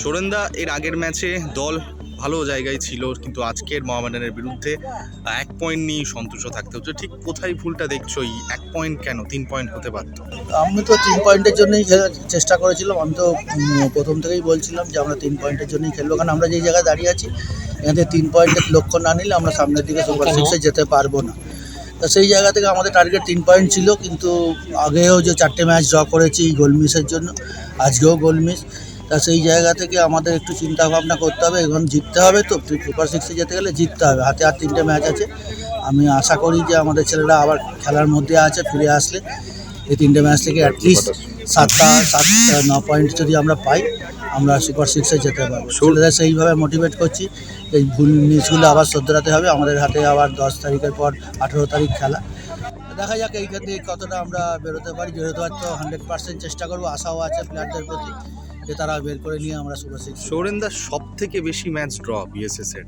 সোরেন্দা এর আগের ম্যাচে দল ভালো জায়গায় ছিল কিন্তু আজকের মোহামেডানের বিরুদ্ধে এক পয়েন্ট নিয়ে সন্তুষ্ট থাকতে হচ্ছে। ঠিক কোথায় ভুলটা দেখছ? এই এক পয়েন্ট কেন? তিন পয়েন্ট হতে পারতো। আমি তো তিন পয়েন্টের জন্যই খেলার চেষ্টা করেছিলাম। আমি তো প্রথম থেকেই বলছিলাম যে আমরা তিন পয়েন্টের জন্যই খেলব। কারণ আমরা যেই জায়গায় দাঁড়িয়ে আছি এখান থেকে তিন পয়েন্টের লক্ষ্য না নিলে আমরা সামনের দিকে সুপার সিক্সে যেতে পারব না। তা সেই জায়গা থেকে আমাদের টার্গেট তিন পয়েন্ট ছিল কিন্তু আগেও যে চারটে ম্যাচ ড্র করেছি গোল মিসের জন্য আজকেও গোল মিস তা সেই জায়গা থেকে আমাদের একটু চিন্তা ভাবনা করতে হবে এখন জিততে হবে তো সুপার সিক্সে যেতে গেলে জিততে হবে। হাতে আর তিনটে ম্যাচ আছে। আমি আশা করি যে আমাদের ছেলেরা আবার খেলার মধ্যে আছে ফিরে আসলে। এই তিনটে ম্যাচ থেকে অ্যাটলিস্ট সাতটা সাত ন পয়েন্ট যদি আমরা পাই আমরা সুপার সিক্সে যেতে পারব। ছেলেদের সেইভাবে মোটিভেট করছি। এই ভুল মিসগুলো আবার শোধরাতে হবে। আমাদের হাতে আবার দশ তারিখের পর আঠেরো তারিখ খেলা। দেখা যাক এইখান থেকে কতটা আমরা বেরোতে পারি। বেরোতে পারি তো হান্ড্রেড পার্সেন্ট চেষ্টা করব আশাও আছে প্লেয়ারদের প্রতি। তারা বের করে নিয়ে আমরা সুপার সিক্স সোরেন্দা সব থেকে বেশি ম্যাচ ড্র বিএসএস এর।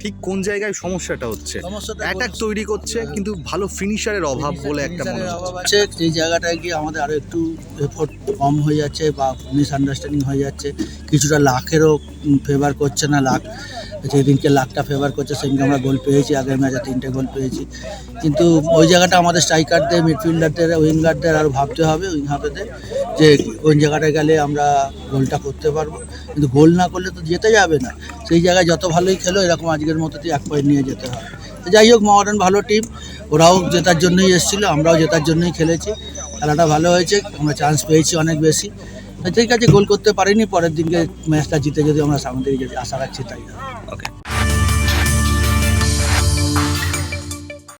ঠিক কোন জায়গায় সমস্যাটা হচ্ছে? সমস্যাটা অ্যাটাক তৈরি করছে কিন্তু ভালো ফিনিশারের অভাব বলে একটা মনে হচ্ছে। এই জায়গাটায় গিয়ে আমাদের আরও একটু এফোর্ট কম হয়ে যাচ্ছে বা মিসআন্ডারস্ট্যান্ডিং হয়ে যাচ্ছে। কিছুটা লাখেরও ফেভার করছে না লাখ যেদিনকে লাখটা ফেভার করছে সেদিনকে আমরা গোল পেয়েছি, আগের ম্যাচে তিনটে গোল পেয়েছি। কিন্তু ওই জায়গাটা আমাদের স্ট্রাইকারদের মিডফিল্ডারদের উইঙ্গারদের আরও ভাবতে হবে উইং হাফেদের যে কোন জায়গাটায় গেলে আমরা গোলটা করতে পারব। কিন্তু গোল না করলে তো যেতে যাবে না। সেই জায়গায় যত ভালোই খেলো, এরকম আজকের মতো এক পয়েন্ট নিয়ে যেতে হবে। যাই হোক মহারান ভালো টিম ওরাও জেতার জন্যই এসেছিল, আমরাও জেতার জন্যই খেলেছি। খেলাটা ভালো হয়েছে, আমরা চান্স পেয়েছি অনেক বেশি। ঠিক আছে গোল করতে পারিনি, পরের দিনকে ম্যাচটা জিতে যদি আমরা সামনে দিকে আশা রাখছি, তাই ওকে